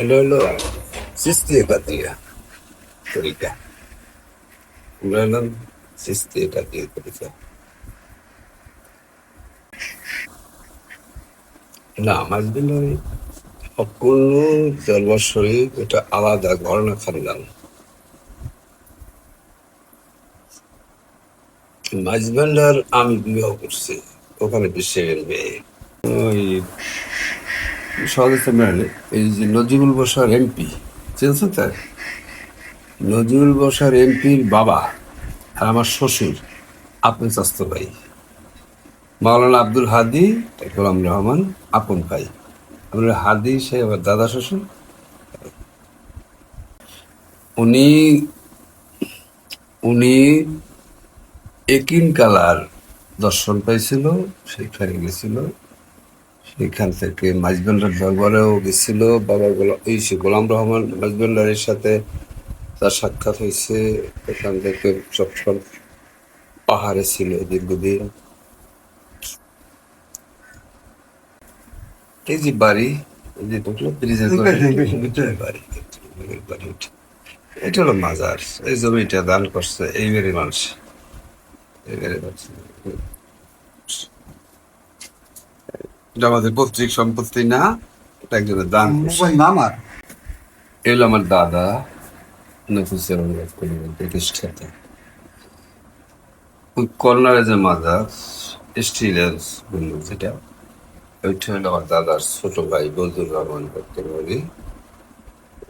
এটা হলো সিস্তিয়ে কাতিয়া তরিকা আমরা হলাম সিস্তিয়ে কাতিয়া তরিকা না, আমার জন্য সম্পূর্ণ দরবার শরীফ এটা আলাদা ঘরনা খানদান মাঝবান্ডার আমি বিবাহ করছি, ওখানে বিশ্বের মেয়ে। ওই সহজে সামনে এই যে নজিবুল বসার এমপি চিনছেন তার? নজিবুল বসার এমপির বাবা আর আমার শ্বশুর আপন স্বাস্থ্য ভাই। মাওলানা আব্দুল হাদি গোলাম রহমান, আপন ভাই। আমরা হাদি সে আমার দাদা শ্বশুর। উনি উনি একিন কালার দর্শন পাইছিল, সেখানে গেছিল। সেখান থেকে মাঝবান্ডার দরবারেও গেছিল বাবা গোলাম এই সে গোলাম রহমান মাঝবান্ডারের সাথে তার সাক্ষাৎ হয়েছে এখান থেকে সবসময় পাহাড়ে ছিল দীর্ঘদিন। এই যে বাড়ি এটা হলো মাজার এই জমিটা দান করছে এইবারই মানুষ এইবারই মানুষ। এটা আমাদের পৈতৃক সম্পত্তি না এটা একজনের দান আমার। এলো আমার দাদা নফিসের অনুরোধ করলেন প্রতিষ্ঠাতা। ওই কর্নারে যে মাজার স্টিলের বলল যেটা ওইটা হলো আমার দাদার ছোট ভাই বজুর রহমান ভক্তবাড়ি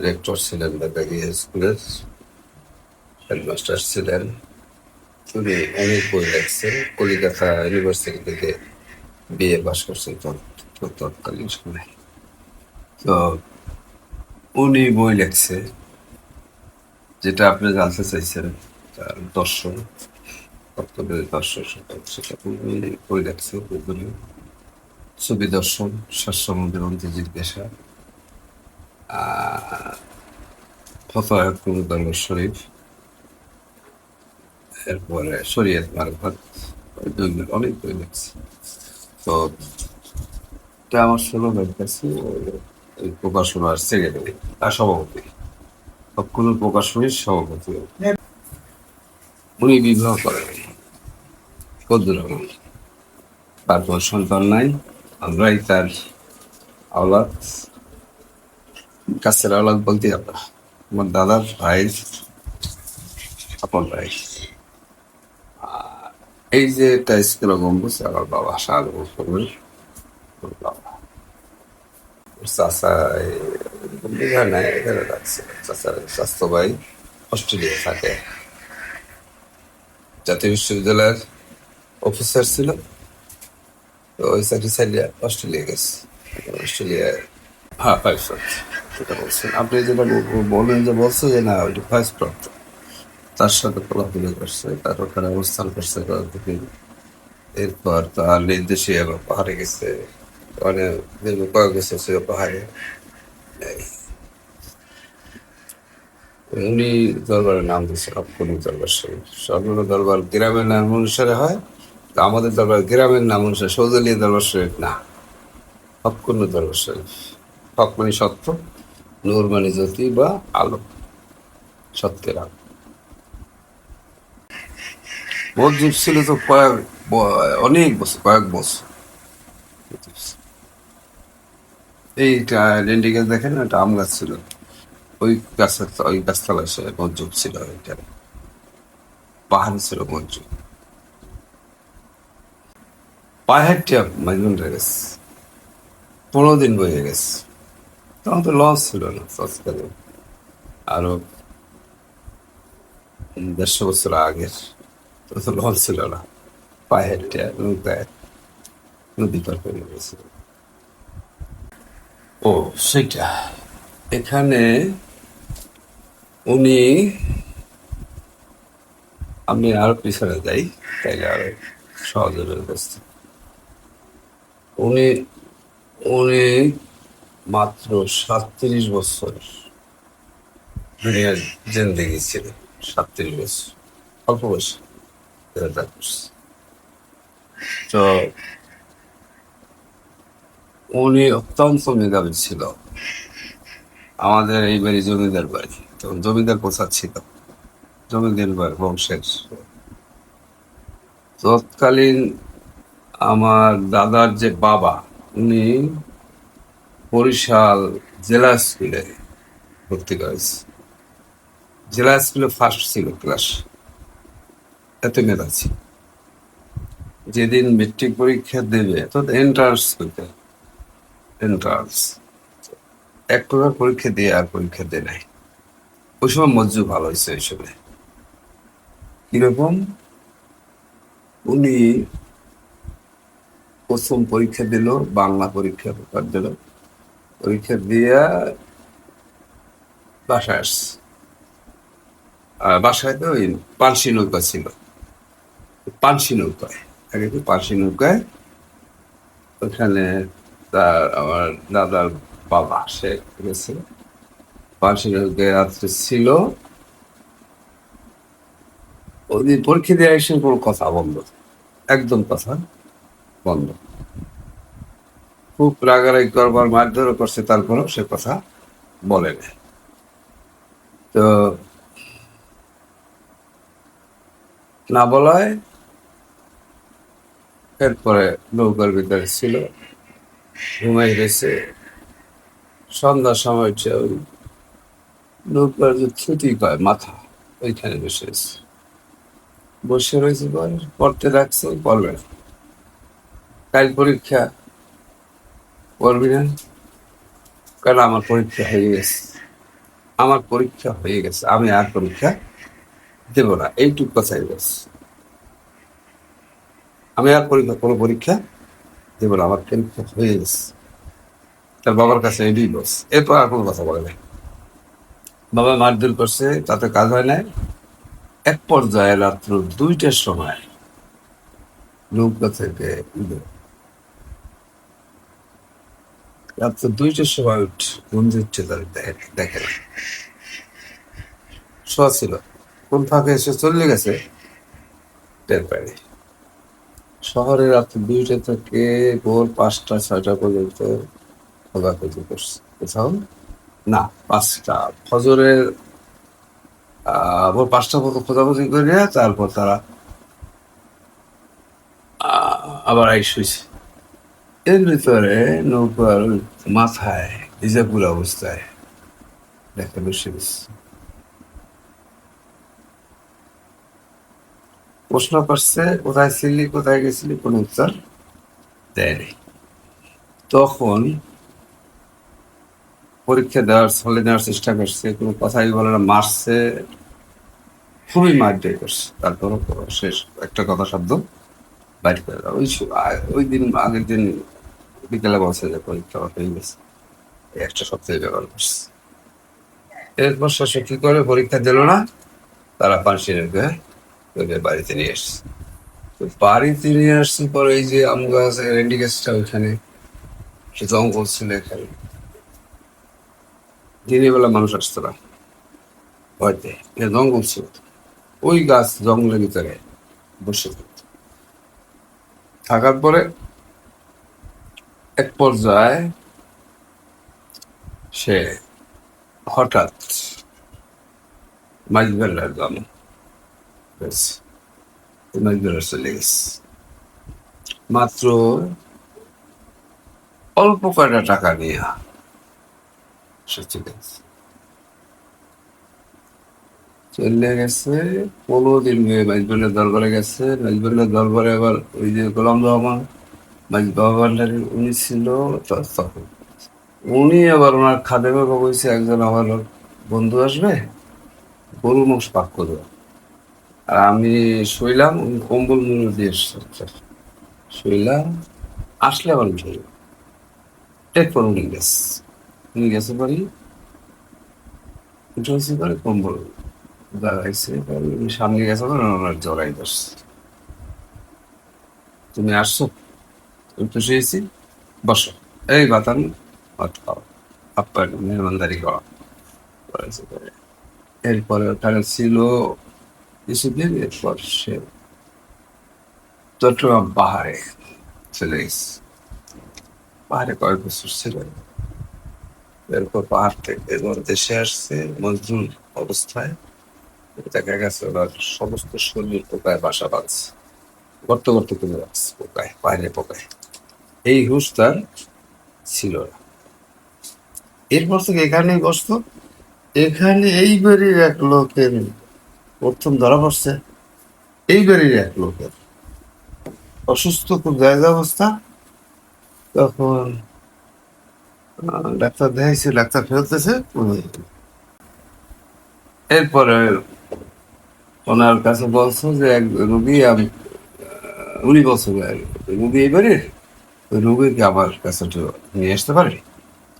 রেক্টর ছিলেন বেকারি স্কুলের হেডমাস্টার ছিলেন। উনি অনেক বই লেখছেন কলিকাতা ইউনিভার্সিটি থেকে বিএ পাস করছেন তৎ- তৎকালীন সময় তো উনি বই লেখছে যেটা আপনি জানতে চাইছেন দর্শন দর্শন সেটা উনি বই লেখছে বইগুলি ছবি দর্শন শাস্ত্রমন্দির অন্তে জিজ্ঞাসা ফতোয়া কুমুদাল শরীফ এরপরে শরীয়ত মারফত অনেক বই লেখছে তো এটা আমার ভাইয়ের কাছে ওই প্রকাশনার সেক্রেটারি আর সভাপতি। সবগুলো প্রকাশনীর সভাপতি। উনি বিবাহ করেন। রহমান তার কোনো সন্তান নাই, আমরাই তার আওলাদ। কাছের আওলাদ বলতে আমরা আমার দাদার ভাই আপন ভাই। এই যে একটা স্কুল গম্বুজ আমার বাবা শাহ বাবা চাষা নাই এখানে রাখছে চাষার স্বাস্থ্য ভাই অস্ট্রেলিয়া জাতীয় বিশ্ববিদ্যালয়ের অফিসার ছিল তো ওই অস্ট্রেলিয়া গেছে অস্ট্রেলিয়া হ্যাঁ বলছেন আপনি যেটা বললেন যে বলছে যে না ওইটা ফাইভ তার সাথে কোলাকুলি করছে, তার ওখানে অবস্থান করছে কয়েকদিন এরপর তার নির্দেশে আবার পাহাড়ে গেছে। অনেক দীর্ঘ কয়েক বছর ছিল পাহাড়ে। উনি দরবারের নাম দিয়েছে অক্ষুণ্ণ দরবার শরীফ সবগুলো দরবার গ্রামের নাম অনুসারে হয় তো আমাদের দরবার গ্রামের নাম অনুসারে সৌদলীয় দরবার শরীফ না। অক্ষুণ্ণ দরবার শরীফ হক মানে সত্য নূর মানে জ্যোতি বা আলো, সত্যের আলো। মসজিদ ছিল তো কয়েক অনেক বছর কয়েক বছর। এইটা লেন্ডি গাছ দেখেন না, একটা আম গাছ ছিল। ওই গাছের ওই গাছতলায় সে মসজিদ ছিল ওইটা পাহাড় ছিল মসজিদ পাহাড়টা মাইজুন্ডা গেছে। পনেরো দিন বয়ে গেছে। তখন তো লস ছিল না তৎকালে আরও দেড়শো বছর আগের। ও সেটা এখানে উনি আমি আরও পিছনে যাই, তাইলে আরও সহজে করতে উনি উনি মাত্র সাতত্রিশ বছর দুনিয়ার জিন্দেগি ছিল সাতত্রিশ বছর। অল্প বয়স। দেড়টা তো উনি অত্যন্ত মেধাবী ছিল। আমাদের এই বাড়ি জমিদার বাড়ি। তখন জমিদার প্রসাদ ছিল। জমিদার বাড়ি, বংশের। তৎকালীন আমার দাদার যে বাবা, উনি বরিশাল জেলা স্কুলে ভর্তি করেছে। জেলা স্কুলে ফার্স্ট ছিল ক্লাস এত মেধা ছিল যেদিন মেট্রিক পরীক্ষা দেবে, তো এন্ট্রান্স করতে এন্ট্রান্স এক প্রকার পরীক্ষা দিয়ে আর পরীক্ষা দেয় নাই। ওই সময় মজ্জু ভালো হয়েছে ওই সময়। কীরকম? উনি প্রথম পরীক্ষা দিল, বাংলা পরীক্ষা পেপার দিল। পরীক্ষা দিয়া বাসায় আসছে। বাসায় তো ওই পানসি নৌকা ছিল। পানসি নৌকায়। পানসি নৌকায়। ওখানে তার আমার দাদার বাবা, সে গেছে। পানসি নৌকায় রাত্রে ছিল। ওদিন পরীক্ষা দিয়ে এসে কোনো কথা বন্ধ। একদম কথা বন্ধ। খুব রাগারাগি করবার মারধরও করছে, তারপরেও সে কথা বলে না তো না বলায় এরপরে নৌকার ভিতরে ছিল। ঘুমাই গেছে। সন্ধ্যার সময় ওই নৌকার যে ছুটি পায় মাথা, ওইখানে বসে আছে। বসে রয়েছে পরে পড়তে রাখছে পড়বে না। কাল পরীক্ষা, পড়বি না? কারণ আমার পরীক্ষা হয়ে গেছে। আমার পরীক্ষা হয়ে গেছে। আমি আর পরীক্ষা দেব না। এইটুক কথাই বলছি। আমি আর পরীক্ষা, কোনো পরীক্ষা দেব না, আমার পরীক্ষা হয়ে গেছে। তার বাবার কাছে এটাই বস। এরপর আর কোনো কথা বলে নাই। বাবা মারধর করছে, তাতে কাজ হয় নাই। এক পর্যায়ে রাত্র দুইটার সময় নৌকা থেকে রাত্র দুইটার সময় উঠ তার দেখে না। শোয়া ছিল। কোন ফাঁকে এসে চলে গেছে, টের পায়নি। শহরে রাত্র দুইটা থেকে ভোর পাঁচটা, ছয়টা পর্যন্ত খোঁজাখুঁজি করছে। কোথাও না, পাঁচটা। ফজরের ভোর পাঁচটা পর্যন্ত খোঁজাখুঁজি করে তারপর তারা আবার আই শুয়েছে এর ভিতরে নৌকার মাথায় ভিজাপুর অবস্থায় দেখে বসে গেছে প্রশ্ন করছে কোথায় ছিলি কোথায় গেছিলি কোনো উত্তর? দেয়নি তখন পরীক্ষা দেওয়ার ফলে দেওয়ার চেষ্টা করছে কোনো কথাই বলে না মারছে খুবই মারধর করছে। তারপর শেষ একটা কথা শব্দ বাইর করে। ওই ওই দিন আগের দিন বিকেলে বলছে যে পরীক্ষা হয়ে গেছে। এই একটা সপ্তাহে ব্যবহার করছে। এরপর শেষে কি করে? পরীক্ষা দিল না তারা পানসি রেখে ওদের বাড়িতে নিয়ে বাড়িতে নিয়ে আসছি এই যে আম ওইখানে, সে জঙ্গল ছিল এখানে। দিনের বেলা মানুষ আসতো না। জঙ্গল ছিল। ওই গাছ জঙ্গলের ভিতরে বসে থাকার পরে এক পর্যায়ে সে হঠাৎ মাইজবেলার গান গেছে মাত্র অল্প কয়টা টাকা নিয়ে সে চলে গেছে। চলে গেছে, পনেরো দিন হয়ে মাইজবেলের দরবারে গেছে। মাইজবেলের দরবারে আবার ওই যে গোলাম রহমান মাইজ বাবা উনি ছিল তখন। উনি আবার ওনার খাদেমে বলছে একজন আমার বন্ধু আসবে, গরুর মাংস পাক করবে আর আমি শুইলাম কম্বল মুড়ে দিয়ে এসছে। শুইলাম, আসলে আবার উঠে এরপর উনি গেছে। উনি গেছে বাড়ি, উঠে পরে কম্বল দাঁড়াইছে সামনে গেছে পরে ওনার জড়াই ধরছে। তুমি আসছো? তো শুয়েছি। বসো। এই বাতান, ভাত আপনার মেহমানদারি করা। এরপরে ওখানে ছিল কিছুদিন এরপর সে চট্টগ্রাম কয়েক বছর ছিল? এরপর পাহাড় থেকে দেশে আসছে মজদুর অবস্থায়। দেখা গেছে ওনার সমস্ত শরীর পোকায় বাসা বাঁধছে। গর্ত গর্ত করে রাখছে পোকায় বাইরে পোকায়। এই হুশ তার ছিল না। এরপর থেকে এখানেই বসতো। এখানে এইবারই এক লোকের প্রথম ধরা পড়ছে। এই বাড়ির এক লোকের। অসুস্থ খুব জায়গা অবস্থা। তখন ডাক্তার দেখাইছে ডাক্তার ফেরতেছে এরপরে ওনার কাছে বলছো যে এক রুগী আমি উনি বলছে রুগী এই বাড়ির? ওই রুগীকে আমার কাছে একটু নিয়ে আসতে পারি?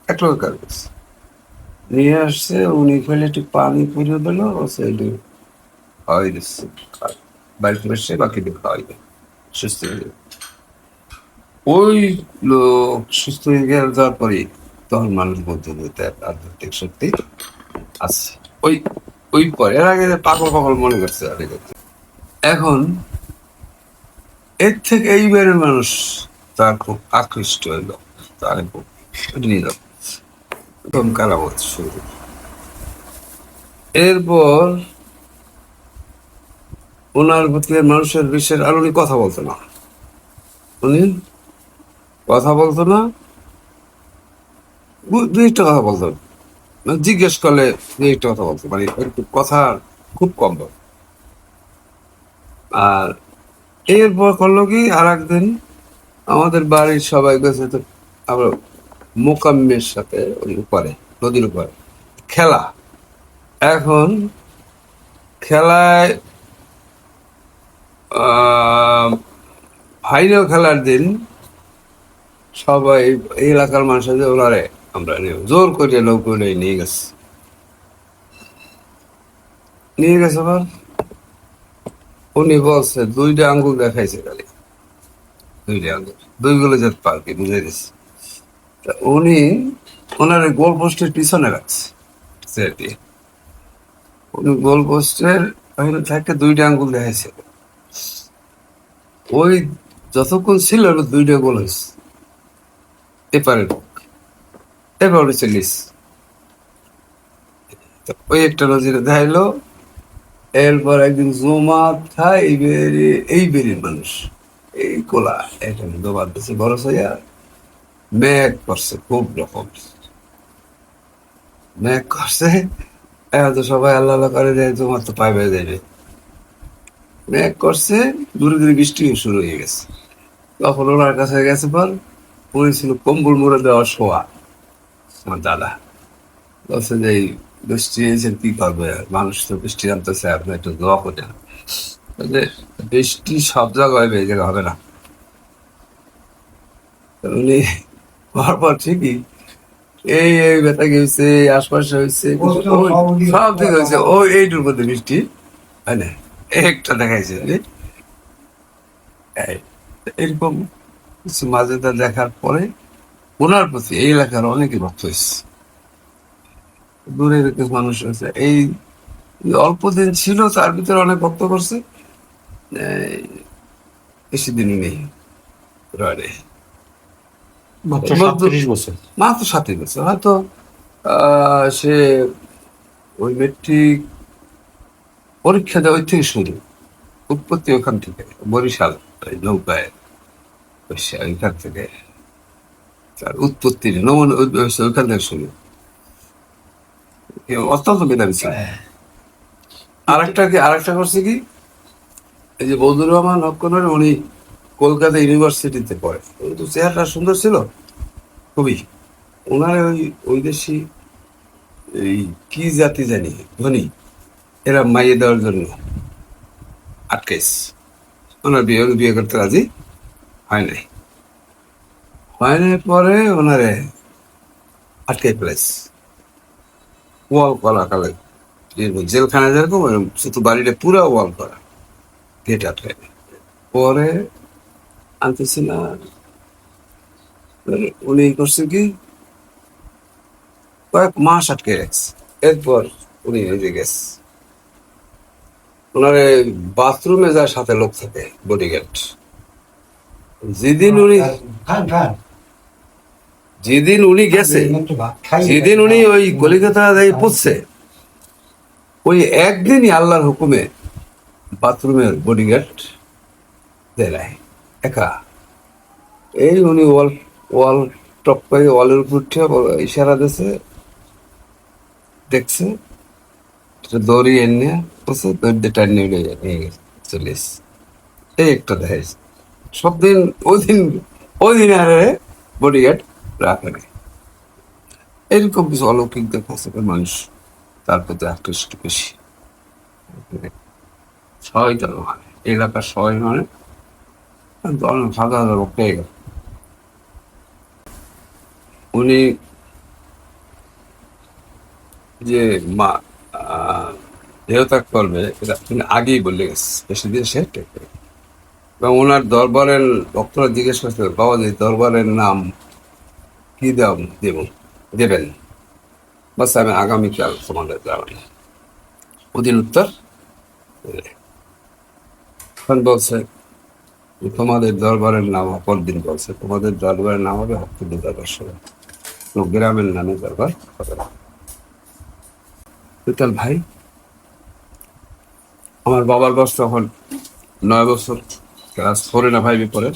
এক লোকের করছে। নিয়ে আসছে উনি ফেলে একটু পানি পুড়িয়ে দিল ও সেটা বাকি দিয়ে খাওয়াই দেয় সুস্থ হয়ে যাবে। ওই লোক সুস্থ হয়ে গেলে যাওয়ার পরে তখন মানুষ বলতে বলতে আধ্যাত্মিক শক্তি আছে ওই ওই পরে এর আগে পাগল পাগল মনে করছে আরে এখন এর থেকে এইবারের মানুষ তার খুব আকৃষ্ট হইল তার খুব নিল একদম কারামত শুরু এরপর ওনার প্রতি মানুষের বিশ্বের আর উনি কথা বলতো না। উনি কথা বলতো না। দুই একটা কথা বলতো। মানে জিজ্ঞেস করলে দুই একটা কথা বলতো। মানে কথা খুব কম বলতো। আর এরপর করল কি আর একদিন আমাদের বাড়ির সবাই গেছে তো আমরা মোকাম্মের সাথে ওই উপরে, নদীর উপরে, খেলা। এখন খেলায় ফাইনাল খেলার দিন সবাই এলাকার মানুষদের ওনারে আমরা নিয়ে- জোর করে লোক নিয়ে গেছে। নিয়ে গেছে আবার? উনি বলছে, দুইটা আঙ্গুল দেখাইছে খালি। দুইটা আঙ্গুল। দুই দুইগুলো যেতে পারবে বুঝে গেছে। তা উনি ওনার গোল পোস্টের পিছনে রাখছে উনি গোল পোস্টের ওখানে থাকে দুইটা আঙ্গুল দেখাইছে। ওই যতক্ষণ ছিল দুইটা গোল হয়েছে। এপারে লোক এবার উনি চল্লিশ ওই একটা নজিরে দেখাইলো এরপর একদিন জমা খায় এই বেরি, এই বেরির মানুষ। এই কোলা, এটা দোবার দিচ্ছে বড় সাইয়া। ম্যাক করছে, খুব রকম। ম্যাক করছে। এখন তো সবাই আল্লাহ করে দেয়, তোমার তো পাইবে যাবে ম্যাক করছে দূরে দূরে বৃষ্টি শুরু হয়ে গেছে। তখন ওনার কাছে গেছে পর উনি ছিল কম্বল মুড়ে দেওয়া শোয়া আমার দাদা। বলছে যে এই বৃষ্টি এসে কি করবে? মানুষ তো বৃষ্টি আনতেছে আপনি একটু দোয়া করেন। বৃষ্টি সব জায়গায় হবে এই জায়গায় হবে না। উনি হওয়ার পর ঠিকই এই এই ব্যথা গেছে আশপাশে হয়েছে সব দিকে হয়েছে ও এইটুর মধ্যে বৃষ্টি হয় না? একটা দেখাইছে? এরকম কিছু মাজেদা দেখার পরে ওনার প্রতি এই এলাকার অনেকে ভক্ত হয়েছে। দূরের কিছু মানুষ আছে। এই অল্প দিন ছিল তার ভিতরে অনেক ভক্ত করছে। বেশি দিন নেই। রয়ে মাত্র সাতই বছর। হয়তো আহ, সে ওই মেট্রিক পরীক্ষা দেওয়া ওই থেকে শুরু। উৎপত্তি ওখান থেকে বরিশাল নৌকায় ওইখান থেকে তার উৎপত্তির নমন ওইখান থেকে শুরু। অত্যন্ত মেধাবী ছিল। আরেকটা কি আরেকটা করছে কি? এই যে বদুর রহমান হকনের উনি কলকাতা ইউনিভার্সিটিতে পড়ে। কিন্তু চেহারাটা সুন্দর ছিল খুবই। ওনার ওই ওই দেশি এই কি জাতি জানি ধনী। এরা মাইয়ে দেওয়ার জন্য আটকেস ওনার বিয়ে বিয়ে করতে রাজি হয় নাই। হয় নাই পরে ওনারে আটকে ফেলেছে ওয়াল করা কালে। জেলখানা যেরকম শুধু বাড়িটা পুরো ওয়াল করা। গেট আটকে পরে আনতেছি না। উনি করছে কি? কয়েক মাস আটকে রাখছে। এরপর উনি যে গেছে। ওনার বাথরুমে যার সাথে লোক থাকে বডিগার্ড যেদিন উনি যেদিন উনি গেছে যেদিন উনি ওই কলিকাতা যাই পড়ছে ওই একদিনই আল্লাহর হুকুমে বাথরুমের বডিগার্ড দেয় একা। এই উনি ওয়াল ওয়াল টপ করে ওয়ালের উপর উঠে ইশারা দিছে দেখছে। দড়ি এনে টানিয়ে নিয়ে। এই একটা দেখাইছে সব দিন, ওই দিন ওই দিন আর রাখে নাই। এরকম কিছু অলৌকিক দেখাচ্ছে মানুষ তার প্রতি আকৃষ্ট বেশি সবাই মানে এলাকার সবাই মানে অনেক হাজার পেয়ে গেল উনি যে মা দেহত্যাগ করবে, এটা তিনি আগেই বলে গেছে। দিন সে এবং ওনার দরবারের ভক্তরা জিজ্ঞেস করছে, বাবা যে দরবারের নাম কি দেব দেব, দেবেন? বাস, আমি আগামীকাল তোমাদের যাবেন ওদিন উত্তর। তখন বলছে, তোমাদের দরবারের নাম অপর দিন বলছে। তোমাদের দরবারের নাম হবে হকুল দরবার সভা। গ্রামের নামে দরবার হবে। না ভাই আমার বাবার বয়স তখন নয় বছর। ক্লাস ফোরে না ফাইভে পরে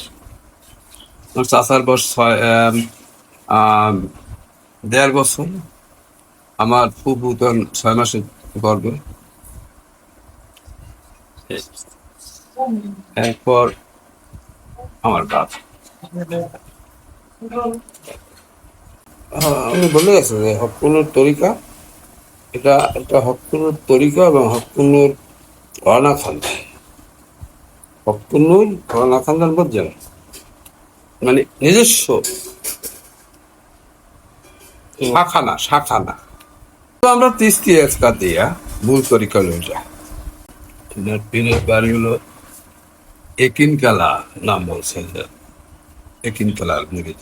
আমার চাচার বয়স ছয় দেড় বছর। আমার ফুফু তখন ছয় মাসের গর্বে এরপর আমার বাপ। আমি বলে গেছে যে হকুনুর তরিকা, এটা একটা হকুনুর তরিকা এবং হকুনুর হকুনুর রানা খান্দান বুঝছেন মানে নিজস্ব। শাখানা শাখানা। তো আমরা তিস্তি এসকা দিয়া মূল তরিকা লয়ে যা পীরের বাড়ি হলো একিনকালা নাম বলছে একিনকালার মুড়ি